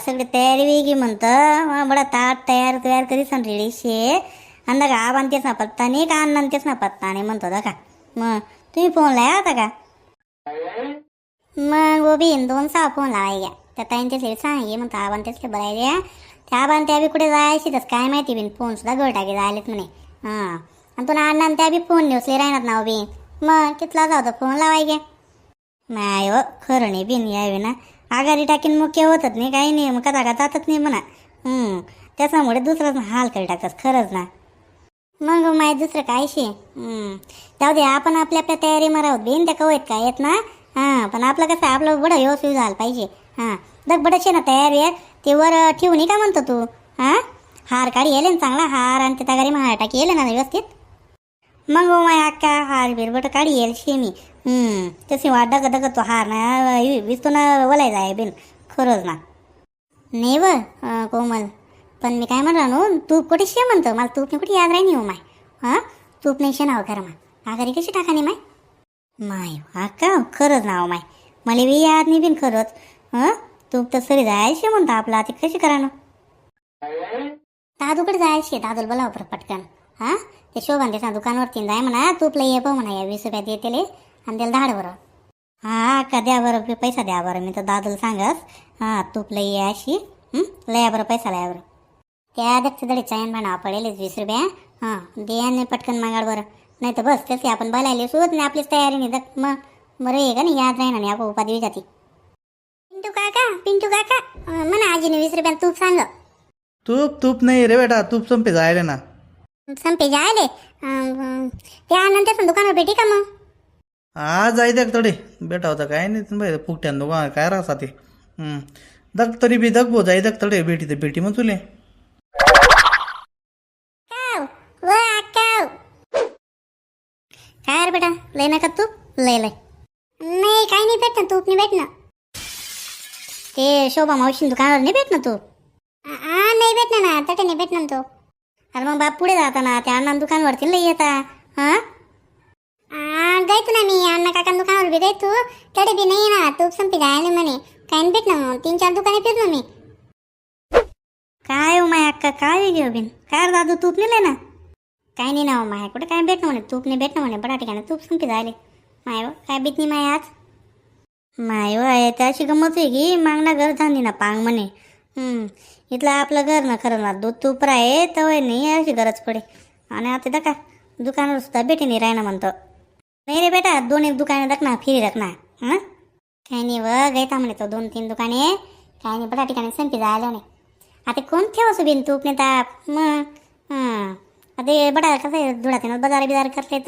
सगळी तयारी वेगळी म्हणतं बडा ताट तयार तयार करीसन रेडीशी आणि शे का आब आणतेच ना पत्ता नाही का अन्न आणतेच ना पत्ता नाही म्हणतो का मग तुम्ही फोन लाया होता का मग गोबीन दोन सहा फोन लावाय घ्या त्या ताईंच्या सेल सांगे म्हणतो आबान तेच बराय द्या त्या आबान त्या बी कुठे जायची तस काय माहिती बिन फोन सुद्धा गळ टाके जायलेत म्हणे हां आणि तुला अण्णा त्या बी फोन नेसले राहणार ना बिन मग कितला जाऊ फोन लावाय घ्या नाही हो खरं नाही बिन यावे ना आघाडी टाकीन मुख्य होतच नाही काही नाही मग कदा का जातच नाही म्हणा. त्याच्यामुळे दुसरंच हाल करी टाकतात खरंच ना. मग माहीत दुसरं काय शे? जाऊ दे आपण आपल्या आपल्या तयारी मारावत बेन त्या कवयत काय येत ना? हां पण आपलं कसं आपलं बडं व्यवस्थित झालं पाहिजे. हां दग बडं शे ना तयारी आहे ते वर ठेवून का म्हणतो तू? हां? हार काढी येले ना चांगला हार आणि त्या गाडी हार टाकी येले ना व्यवस्थित? मग हो ओ माय अक्का हार बिरबट काढी येईल शे मी हम्म, तशी वाट डग डग तो हार ना विसून ना आहे जाय बिन. खरंच ना. नाही व कोमल. पण मी काय म्हणणार ना तूप कुठे शे म्हणतो? मला तूप कुठे याद राही नाही हो माय. हां? तूप नाही शे नाव हो खरं मा आघारी कशी टाका नाही माय माय हो अक्का खरंच नाव माय. मला बी याद नाही बिन खरंच. हं? तूप तर सरी जायचे म्हणतो आपला. ते कशी करा ना? दादूकडे जायचे दादूला बोलावं बरं पटकन. हां? ते शोभान त्याच्या दुकानवरती जाय म्हणा. तूप लई ये म्हणा या वीस रुपयात येते आणि त्याला धाड बरं. हां का द्या बरं पे- पैसा द्या बरं. मी तर दादूला सांगस हां तूप लई ये अशी. लया बरं पैसा लया बरं. त्या दक्ष दडी चायन म्हणा पडेलच वीस रुपया. हां दे आणि पटकन मागाड बरं. नाही तर बस तसे आपण बोलायला सुद्धा नाही आपलीच तयारी नाही. दक मग बरं आहे का नाही? याद राहीना नाही. आपण उपाधी जाती पिंटू काका पिंटू काका. म्हणा आजीने वीस रुपयाला तूप सांग तूप तूप नाही रे बेटा. तूप संपे जायला ना. संपे जायले त्यानंतर दुकानावर भेटी का मग? आज जाय दग तडे. बेटा होता काय नाही बाई फुकट्यान दुकान काय राहता ते. दग तरी बी दग बो जाय दग तडे. बेटी तर बेटी मग तुले. काय रे बेटा लय नका तूप? लय लय. नाही काही नाही भेट ना तूप नाही भेट ना ते शोभा मावशी दुकानावर नाही भेट ना तू नाही भेट ना तटे नाही भेट ना तू अरे मग बाप पुढे जाता ना त्या अण्णा दुकानवरती लय येता हा? गायतो ना मी अण्णा काका दुकानावर बी गायतो तडे बी नाही ना तूप संपी जायला म्हणे. नाही भेट ना मग? तीन चार दुकाने फिरलो मी. काय हो माय अक्का काय घेऊ बिन? काय दादू तूप नेले ना? काय नाही ना हो माय कुठे काय भेटणं म्हणे? तूप नाही भेटणं म्हणे बडा ठिकाणी तूप संपी झाले माय हो, काय बीत नाही माय आज? माय आहे त्याची गमत आहे की मागणं घर झाली ना पांग म्हणे. इथलं आपलं घर ना खरं ना. दूध तूप राहे तवय नाही अशी गरज पडे. आणि आता दका दुकानावर सुद्धा भेटी नाही राहणं म्हणतो. नाही रे बेटा दोन एक दुकाने दाख ना फिरी रखना ना. हां? काय नाही व गैता म्हणे तो दोन तीन दुकाने. काय नाही बटा ठिकाणी संपी जायला नाही. आता कोण ठेवा सुबीन तूप नाही ताप? मग? हां. आता हे बडा कसं आहे? धुळात बाजार बिजार करते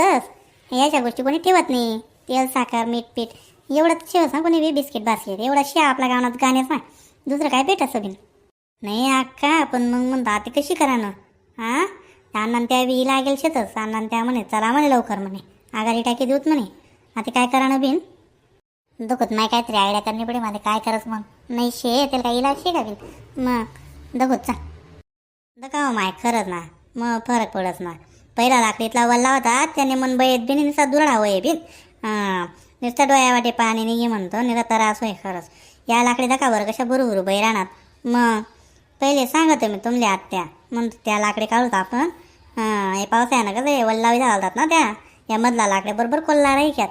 याच्या गोष्टी कोणी ठेवत नाही. तेल साखर मीठ पीठ. एवढंच ठेवस ना कोणी बिस्किट बास्किट एवढा शिया आपल्या गावात गाण्यास ना. दुसरं काय भेटत बिन? नाही अक्का पण मग म्हणता ती कशी करा ना? हां अण्णा त्या बी लागेल शेतच. अण्णा त्या म्हणे चला म्हणे लवकर म्हणे. आघाडी टाकी देऊत म्हणे. आता काय करा ना बिन? दुखत नाही काहीतरी आयडिया करणे पडे मला काय करस मग? नाही शे त्याला काही इलाज शे का बिन? मग दखोत चा दका माय खरंच ना. मग फरक पडत ना. पहिला लाकडीतला वल्ला होता त्याने मन बैत बिन निसा दुरडा होय बिन. नुसता डोळ्या वाटे पाणी निघे म्हणतो निरा त्रास होय खरंच. या लाकडी दका बरं कशा बरोबर उभे राहणार? मग पहिले सांगतो मी तुमल्या आत्या. म्हणतो त्या लाकडे काढूत आपण. हां हे पावसाळ्यानं कसं हे वल्लावी घालतात ना त्या? या मधला लाकडे बरोबर कोल्ला राहिक्यात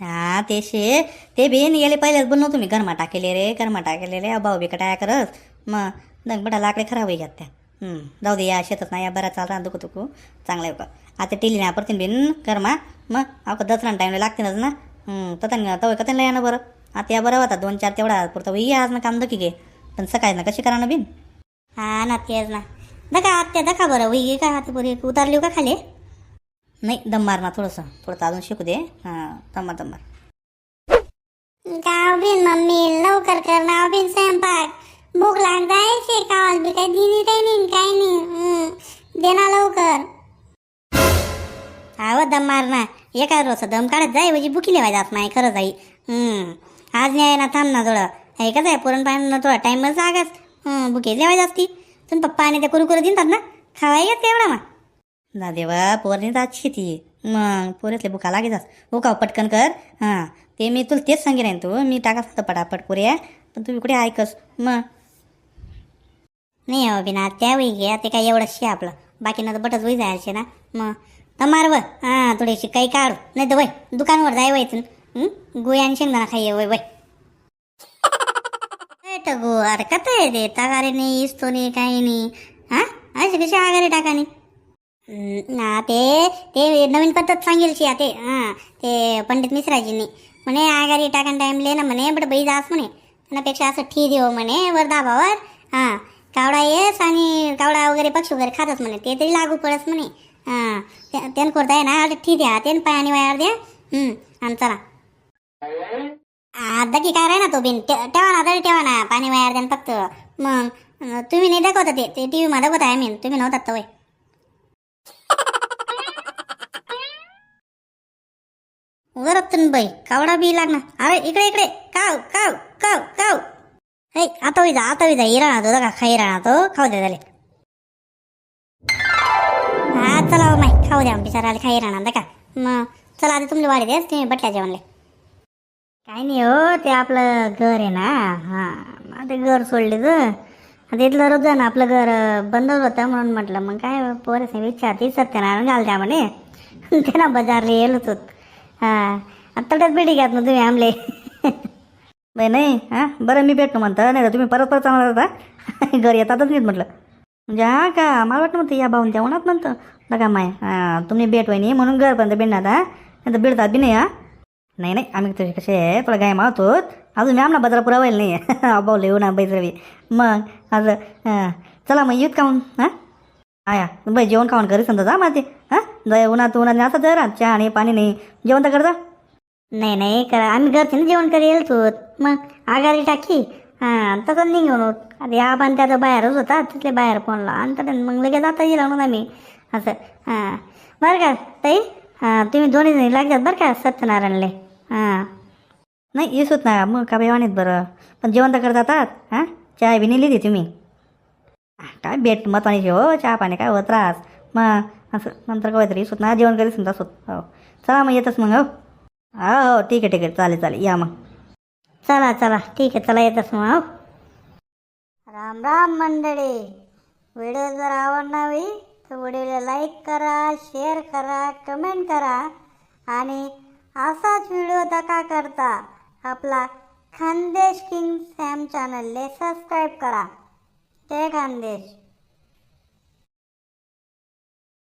हा ते शे ते बिन गेले पहिलेच बोललो तुम्ही गरमा टाकेले रे गरमा टाकेले रे भाऊ बी कटाया करस. मग बटा लाकडे खराब होई घ्यात त्या. जाऊ दे या शेतात ना या बरा चालता दुखू दुखू चांगलं आहे का आता टेली ना परतीन बेन गरमा. मग अवका दसरा टाईमला लागतीनच ना. हं, ततन तवय कतन या ना बरं. आता या बरं होता दोन चार तेवढा पुरतं होई आज ना काम दकी गे. पण सकाळी ना कशी करा ना बिन? हा ना तेच ना. दका आत्या दका बरं होई का आता पुरी उतारली का खाली? नाही दम मार ना थोडंसं. थोडं अजून शिकू दे. हां दम्मा दम्मा गाव बिन मम्मी लवकर कर नाव बिन स्वयंपाक. भूक लाग जायचे कावाल बी काही दिली काही नाही काही नाही. हं. दे ना लवकर. आव दम मार ना. एका रोज दम काढत जाय म्हणजे बुकी लेवाय जात नाही खरं जाई. हं. आज नाही ना थांब ना थोडं. हे आहे पुरण पाणी थोडा टाईमच लागस हं, बुकी लेवाय जास्ती. पण पप्पा आणि ते कुरकुरे देतात ना? खावाय येत एवढा मग. ना देवा पोरणी जात शेती. मग पोरेतले बुका लागेच बुका हो हो, पटकन कर. हां ते मी तुला तेच सांगेन आहे तू. मी टाकास होतं पटापट पुऱ्या पण तुम्ही कुठे ऐकस. मग. नाही हो बिना त्या वेळी घ्या ते काय एवढं शे आपलं. बाकीनं तर बटच वय जायचे ना. मग. तमार व हां थोडीशी काही काढू. नाही तर वय दुकानवर जाय वय गुय आणि शेंगदाणा खाई वय वय. टगो अरे कत आहे ते तगारे नाही इस्तो नाही काही नाही. हा? असे कसे आगारे टाकाने? ना ते ते नवीन पद्धत सांगेल शी ते हां ते पंडित मिश्राजींनी. म्हणे आगारी टाकान टाईमले ना म्हणे बट बाई जास म्हणे. त्यापेक्षा असं ठी देऊ म्हणे वर दाबावर. हां कावडा येस आणि कावडा वगैरे पक्षी वगैरे खातच म्हणे ते तरी लागू पडस म्हणे. हां त्यानं आहे ना ठी द्या त्यानं पायाने वायर द्या. आणि चला. आता की काय राही ना तो बिन? ठेवा ना तरी ठेवा ना. पाणी वाया द्या फक्त. मग तुम्ही नाही दाखवता ते. ते व्ही मध्ये दाखवत आहे मी तुम्ही नव्हतात तर वय वरतून बाई कावडा बी लागणार. अरे इकडे इकडे. काव काव काव काव. हे आता विजा जा आता विजा हिरा तो का खाई राहणार तो. खाऊ दे झाले. हा चला हो माई खाऊ द्या. बिचारा खाई राहणार का मग चला आधी तुमले वाढी द्या. तुम्ही बटल्या जेवणले. काही नाही हो ते आपलं घर आहे ना. हां ते घर सोडले तर आता इथलं रोज ना आपलं घर बंदच होतं म्हणून म्हटलं. मग काय पोरस विचारते सत्यनारायण घालत्या म्हणे. ते ना बाजारला येल होत हां आत्ताच भेटी घ्यात ना तुम्ही आमले. नाही नाही हां बरं मी भेटतो म्हणतं. नाही तर तुम्ही परत परत चांगला होता घर येतातच नाहीत म्हटलं. म्हणजे हा का मला वाटतं म्हणतं या भाऊन त्या म्हणत म्हणतं. बघा माय हां तुम्ही भेट वहिनी म्हणून घरपर्यंत भेटणार हां. नाही तर भेटतात बी नाही हा. नाही नाही आम्ही तसे कसे आहे तुला गाय मावतो अजून मी आमना बदला पुरावायला नाही। भाऊ येऊ ना बैसरवी मग असं हां चला मग येऊत का मग हां? आया बाई जेवण खावण घरी समजा जा माझे हां? जाय उन्हात उन्हात असं जरा चहा नाही पाणी नाही। जेवण तर करता नाही नाही करा आम्ही घरचे ना जेवण करी तू। मग आगारी टाकी। हां तसं निघून होत आता या पण त्याचा बाहेरच होता तिथले बाहेर फोनला आणि तर मग लगेच आता येईल म्हणून आम्ही. असं हां बरं का ताई? हां तुम्ही दोन्ही जणी लागतात बरं का सत्यनारायणले. हां. नाही येसूत ना मग का बेवानीत बरं. पण जेवण तर करत जातात हां? चहा बी नेली तुम्ही. काय भेट महत्वानी हो चहा पाणी काय होत राहस मग असं नंतर काय तरी होत ना जेवण करीस तसं हो. चला मग येतच मग हो. हो हो ठीक आहे ठीक आहे चालेल चालेल या मग. चला चला ठीक आहे चला येतच मग हो. राम राम मंडळी. व्हिडिओ जर आवडणावी तर व्हिडिओला लाईक करा शेअर करा कमेंट करा आणि असाच व्हिडिओ दका करता आपला खानदेश किंग सॅम चॅनलले सबस्क्राईब करा. जय खानदेश.